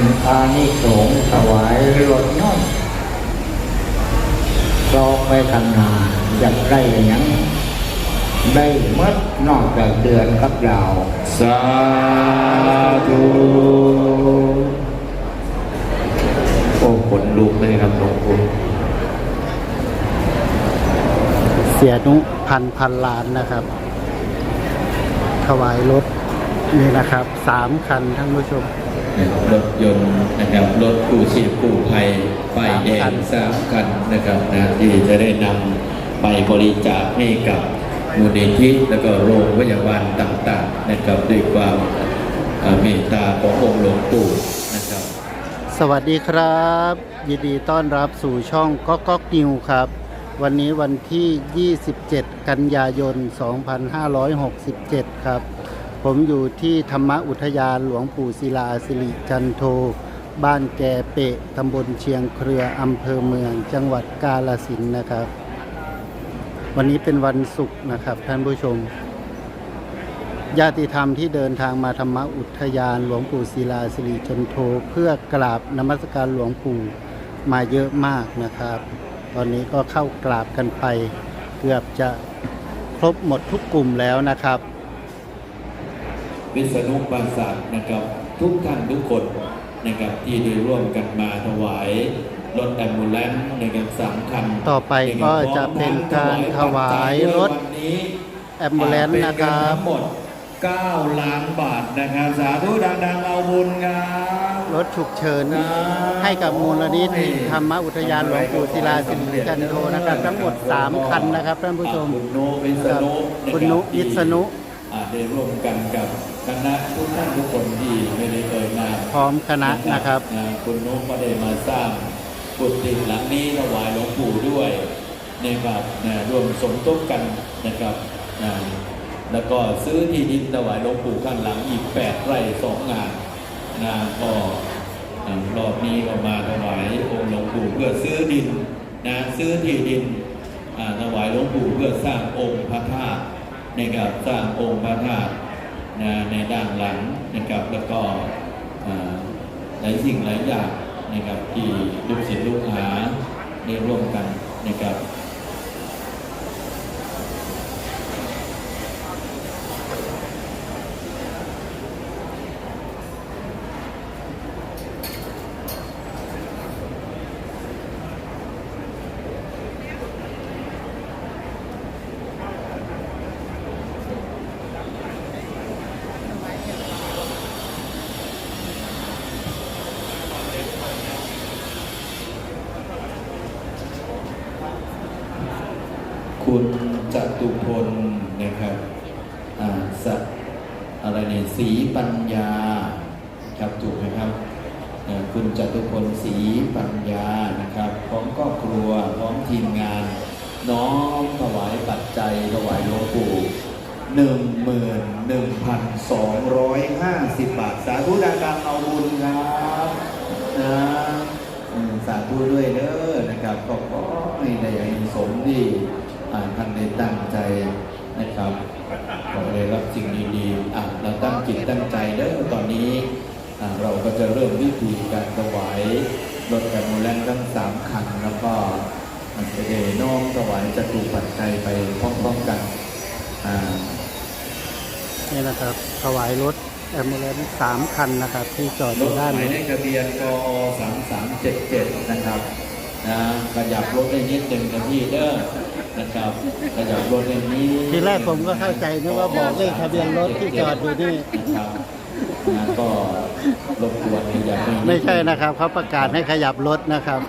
นอานิสงส์ถวายรวดน้อยรอไปทำงานอยากได้ยังได้มัดนอกจากเดือนกับเราสาธุโอ้ผลลูกเลยครับหลวงปู่เสียนุพันพันล้านนะครับ ถวายรถนี่นะครับสามคันท่านผู้ชม รถยนต์นะครับรถกู้ชีพกู้ภัยไฟแดงสามคันนะครับนะที่จะได้นำไปบริจาคให้กับมูลนิธิแล้วก็โรงพยาบาลต่างๆนะครับด้วยความเอ่อเมตตาขององค์หลวงปู่นะครับ สวัสดีครับ ยินดีต้อนรับสู่ช่องก๊อกก๊อกนิวครับ วันนี้วันที่ 27 กันยายน 2567 ครับ ผมอยู่ที่ธรรมอุทยานหลวงปู่ศิลาสิริจันโท บ้านแกเปะตำบลเชียงเครืออำเภอเมือง จังหวัดกาลสินนะครับ วันนี้เป็นวันศุกร์นะครับท่านผู้ชม ญาติธรรมที่เดินทางมาธรรมอุทยานหลวงปู่ศิลาสิริจันโท เพื่อกราบนมัสการหลวงปู่มาเยอะมากนะครับ ตอนนี้ก็เข้ากราบกันไป เกือบจะครบหมดทุกกลุ่มแล้วนะครับ วิษณุปราศาสตร์นะครับ ทุกท่านทุกคนนะครับที่ได้ร่วมกันมาถวายรถแอมบูเลนซ์ในการสามคันต่อไปก็จะเป็นการถวายรถนี้แอมบูเลนซ์นะครับเป็นเงิทั้งหมด 9 ล้านบาทนะครับสาธุดังๆเอาบุญครับรถฉุกเฉินให้กับมูลนิธิธรรมอุทยานหลวงปู่ศิลาสิริจันโทนะครับ ทั้งหมด 3 คันนะครับท่านผู้ชมคุณโนวิศนุคุณนุวิษณุ ได้ร่วมกันกับคณะทุกท่านทุกคนที่ไม่ได้เอ่ยนามพร้อมคณะนะครับนะคุณนุ๊กก็ได้มาสร้างกุฏิหลังนี้ถวายหลวงปู่ด้วยนะครับนะร่วมสมทบกันนะครับนะแล้วก็ซื้อที่ดินถวายหลวงปู่ข้างหลังอีก 8 ไร่สองงานนะก็อ่ารอบนี้ก็มาถวายองค์หลวงปู่เพื่อซื้อดินนะซื้อที่ดินอ่าถวายหลวงปู่เพื่อสร้างองค์พระธาตุ นะครับสร้างองค์พระธาตุนะในด้านหลังนะครับแล้วก็หลายสิ่งหลายอย่างนะครับที่ลูกศิษย์ลูกหาได้ร่วมกันนะครับ คุณจตุพลนะครับอ่าสัอะไรเนี่ยสีปัญญาครับถูกไหมครับ คุณจตุพลสีปัญญานะครับพร้อมครอบครัวพร้อมทีมงาน น้อมถวายปัจจัยถวายหลวงปู่หนึ่งหมื่นหนึ่งพันสองร้อยห้าสิบบาท สาธุดังๆเอาบุญครับนะสาธุด้วยเด้อนะครับ ก็ขอให้ได้อานิสงส์ที่ อ่าท่านได้ตั้งใจนะครับขอได้รับสิ่งดีๆอะเราตั้งจิตตั้งใจเด้อตอนนี้อะเราก็จะเริ่มวิธีการถวายรถแกมโมแลนทั้งสามคันแล้วก็มันจะได้น้อมถวายจตุปัจจัยไปพร้อมๆกันอ่านี่นะครับ ถวายรถแอมบูเลนสามคันนะครับ ที่จอดอรยู่ด้านหมายนี้เลขทะเบียนกอ3377นะครับ นะขยับรถได้นิดหนึ่งนะพี่เด้อนะครับขยับรถได้นี้ทีแรกผมก็เข้าใจนึกว่าบอกเลขทะเบียนรถที่จอดอยู่นี่นะครับนะก็รบกวนขยับให้นิดไม่ใช่นะครับเขาประกาศให้ขยับรถนะครับ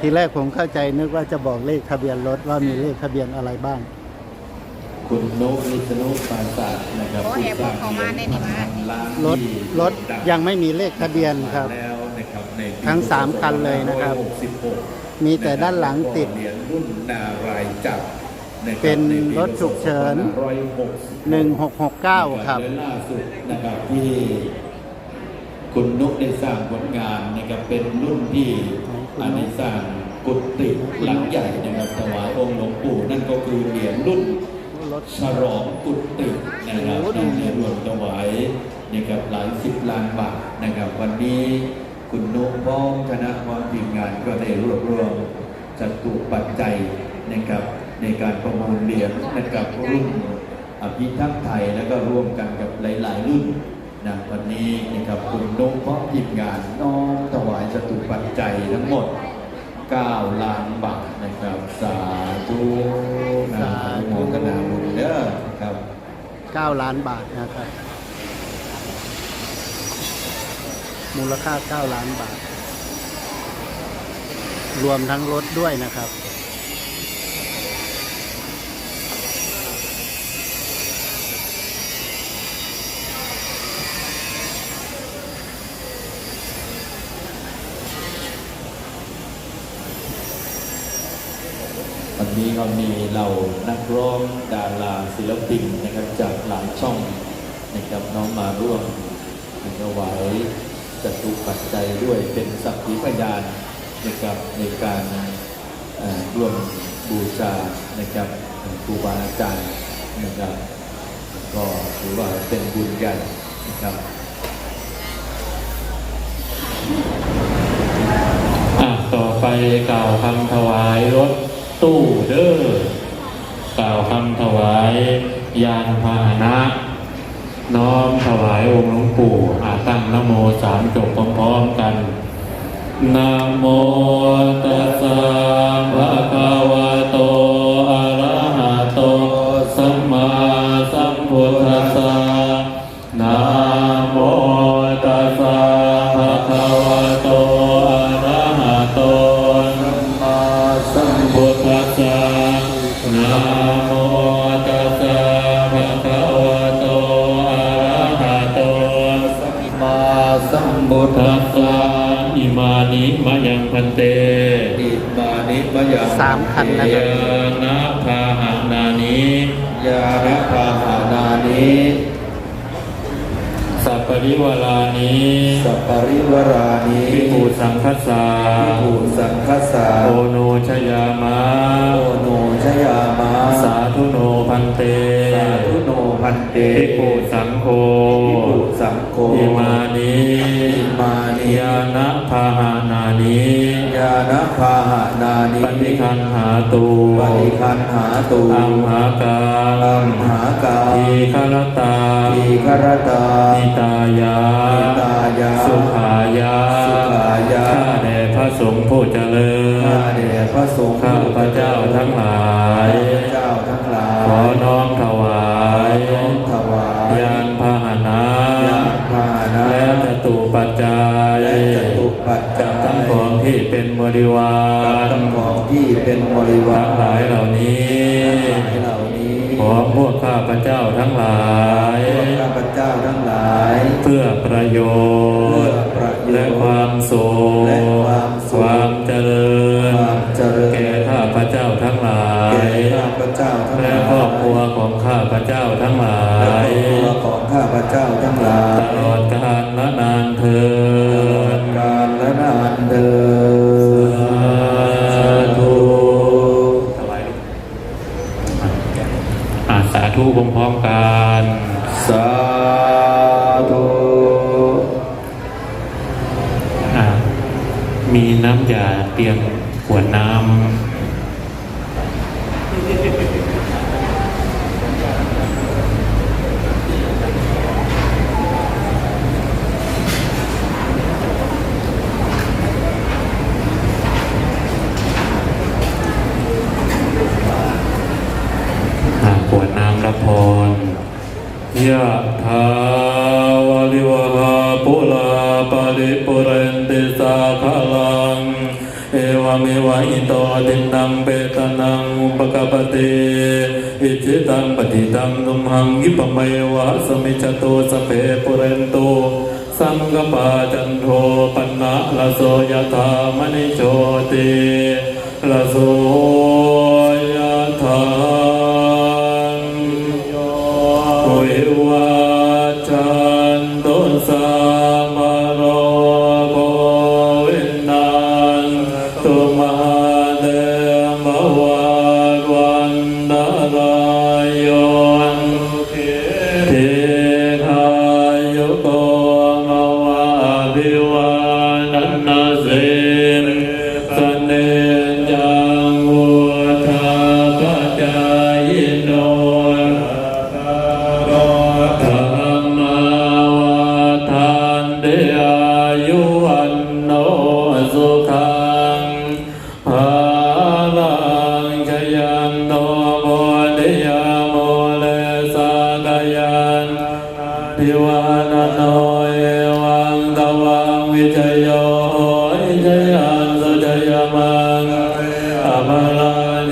ทีแรกผมเข้าใจนึกว่าจะบอกเลขทะเบียนรถว่ามีเลขทะเบียนอะไรบ้าง คุณนุกนิสนุปราศาสตร์นะครับโอ้แอบบอกเขามาในนี่มาล้านรถรถยังไม่มีเลขทะเบียนครับ แล้วนะครับในปี ทั้งสามคันเลยนะครับ2566มีแต่ด้านหลังติดเหรียญรุ่นนารายจับะคบเป็นใปีรถฉุกเฉิน2566 1669 ครับและล่าสุดนะครับที่คุณนุกได้สร้างผลงานนะครับเป็นรุ่นที่อันได้สร้างกุฏิหลังใหญ่นะครับถวายองค์หลวงปู่นั่นก็คือเหรียญรุ่นรถฉลองกุฏินะครับโอ้โหนั่นเนี่ยรวมถวายนะครับหลายสิบล้านบาทนะครับวันนี้ คุณนุพร้อมคณะความพิมพ์งานก็ได้รวบรวมจัตุปัจจัยนะครับในการประมูลเหรียญนะครับรุ่นอภิทักษ์ไทยแล้วก็ร่วมกันกับหลาย ๆ รุ่นนะวันนี้นะครับคุณนกพร้อมทีมงานน้อมถวายจตุปัจจัยทั้งหมด 9 ล้านบาทนะครับสาธุนะสาธุโมทนาบุญเด้อครับ 9 ล้านบาทนะครับ มูลค่า 9 ล้านบาท รวมทั้งรถด้วยนะครับ วันนี้ก็มีเรานักร้องดาราศิลปินนะครับจากหลายช่องนะครับน้องมาร่วมถวาย จตุปัจจัยด้วยเป็นสักขีพยานนะครับในการร่วมบูชานะครับครูบาอาจารย์นะครับก็ถือว่าเป็นบุญใหญ่นะครับต่อไปกล่าวคำถวายรถตู้เด้อกล่าวคำถวายยานพาหนะ น้อมถวายองค์หลวงปู่อาตั้งนะโมสามจบพร้อมๆกันนะโมตัสสะภะคะวะโต อิมานิมยังสามคันนะคยารับนะพาหานานิยาระพาหานานิสัปปริวารานิสัปปริวรานิพิภูสังคัสสาภูสังคัสสาโอโนชยามะโอโนชยามะสาธุโนพันเตสาธุโนพันเตพิภูสังโฆภิกขุสังโฆอิมานิอิมานิยานะพาหานานิยา นะพาหานานิปฏิคันหาตูปฏิคันหาตูอัมหากัอังมหากาทีคารตาทีครตานิตายานิตายา สุขายาสุขายาข้าแด่พระสงฆ์ผู้เจริญข้าเดชพระสงฆ์ข้าพระเจ้าทั้งหลาย ที่เป็นบริวากับรทั้งของที่เป็นบริวาทั้รงหลายเหล่านี้ทั้งหลายเหล่านี้ขอพวกข้าพระเจ้าทั้งหลายพวกข้าพเจ้าทั้งหลาย เพื่อประโยชน์เพื่อประโยชน์และความสุขและความสุขความเจริญความเจริญแก่ข้าพระเจ้าทั้งหลายแก่ข้าพเจ้าทั้งหและลายครอบครัวของข้าพระเจ้าทั้งหลาและยครอบครัวของข้าพเจ้าทั้งหลายตลอดกาลและนานเทิตลอดนกาลและนานเดิน พร้อมๆกัน สาธุอ่ามีน้ำยาเตรียมขวดน้ำ หากปวดน้ำรับพรยะถาวาลิวหาปุลาปาริปุเรน ติสาคาลัง เอวเมวะอิโตตินังเปตนังอุปกปติอิจิตังปฏิตังนุมหังยิปเมวะสมิจจตุสเพปุเรนโตสังกปาจันโทปนะละโสยถามณิโชติละโสยถาวิวัจันตุสา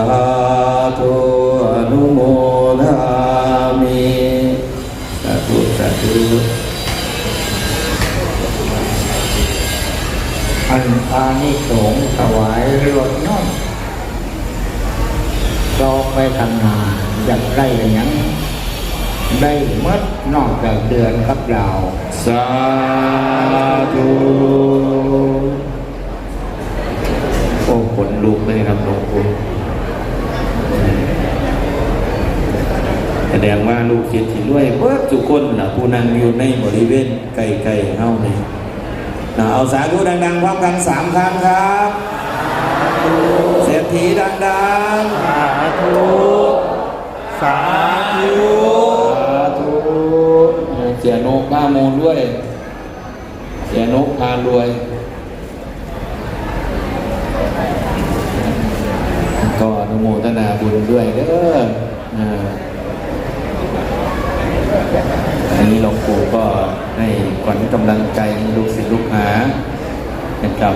าธุอนุโมทามิสาธุสาธุอันอานิสงส์ถวายรถน้อยเราไปทำงานอยากได้หยังได้หมดนอกจากเดือนกับเราสาธุโอ้ขนลุกเลยครับหลวงปู่แสดงว่าลูกคิดที่รวยเบิดทุกคนล่ะ ผู้นั่งอยู่ในบริเวณไกลๆเฮานี่นะเอาสาธุดังๆพร้อมกันสามครั้งครับเศรษฐีดังๆสาธุสาธุสาธุเสียนกบ้าโมนด้วย เสียนกพารวยก็อนุโมทนาบุญด้วยเด้อ อันนี้หลวงปู่ก็ให้ขวัญกำลังใจลูกศิษย์ลูกหานะครับ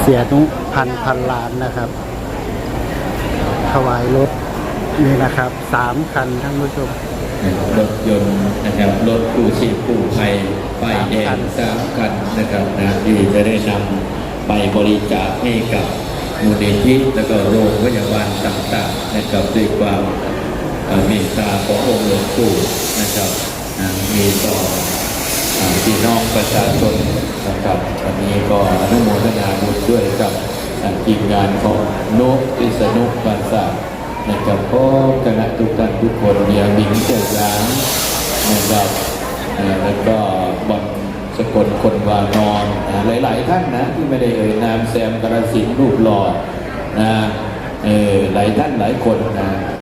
เสียนุพันพันล้านนะครับ ถวายรถนี่นะครับสามคันท่านผู้ชม รถยนต์นะครับรถกู้ชีพกู้ภัยป้ายแดงสามคันนะครับนะที่จะได้นำไปบริจาคให้กับมูลนิธิแล้วก็โรงพยาบาลต่างๆนะครับด้วยความเมตตาขององค์หลวงปู่นะครับมีต่อพี่น้องประชาชนนะครับวันนี้ก็อนุโมทนาบุญด้วยกับทีมงานของโนกอิสนุบานศา นะครับก็คณะทุกท่านทุกคนเดียบิงเจิดล้างนะครับแล้วก็บอลสกลคนวานอนนะหลายๆท่านนะที่ไม่ได้เอ่ยนามแซมกระสินรูปหล่อนะเออหลายท่านหลายคนนะ